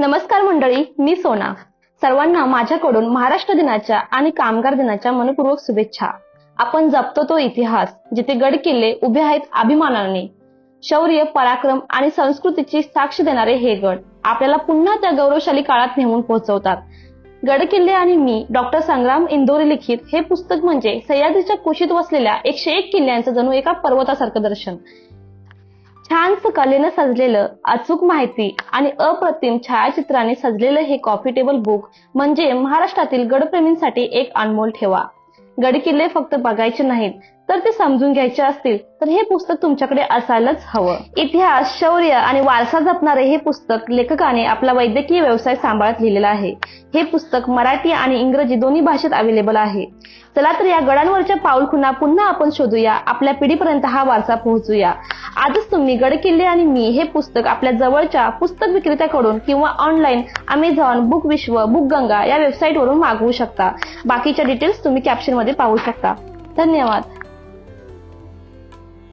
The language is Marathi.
नमस्कार मंडळी मी सोना. सर्वांना माझ्याकडून महाराष्ट्र दिनाच्या आणि कामगार दिनाच्या मनपूर्वक शुभेच्छा. आपण जपतो तो इतिहास जिथे गड किल्ले उभे आहेत अभिमानाने. शौर्य पराक्रम आणि संस्कृतीची साक्ष देणारे हे गड आपल्याला पुन्हा त्या गौरवशाली काळात नेऊन पोहोचवतात. गड किल्ले आणि मी डॉक्टर संग्राम इंदोरी लिखित हे पुस्तक म्हणजे सह्याद्रीच्या कुशीत वसलेल्या एकशे एक किल्ल्यांचं जणू एका पर्वतासारखं दर्शन. छानस कलेनं सजलेलं अचूक माहिती आणि अप्रतिम छायाचित्राने सजलेलं हे कॉफी टेबल बुक म्हणजे महाराष्ट्रातील गडप्रेमींसाठी एक अनमोल ठेवा. गड किल्ले फक्त बघायचे नाहीत तर ते समजून घ्यायचे असतील तर हे पुस्तक तुमच्याकडे असायलाच हवं. इतिहास शौर्य आणि वारसा जपणारे हे पुस्तक लेखकाने आपला वैद्यकीय व्यवसाय सांभाळत लिहिलेलं आहे. हे पुस्तक मराठी आणि इंग्रजी दोन्ही भाषेत अवेलेबल आहे. चला तर या गडांवरच्या पाऊलखुणा पुन्हा आपण शोधूया. आपल्या पिढीपर्यंत हा वारसा पोहोचूया. आजच तुम्ही गड किल्ले आणि मी हे पुस्तक आपल्या जवळच्या पुस्तक विक्रेत्याकडून किंवा online Amazon book Vishwa book Ganga या वेबसाईटवरून मागवू शकता. बाकीच्या डिटेल्स तुम्ही कॅप्शनमध्ये पाहू शकता. धन्यवाद.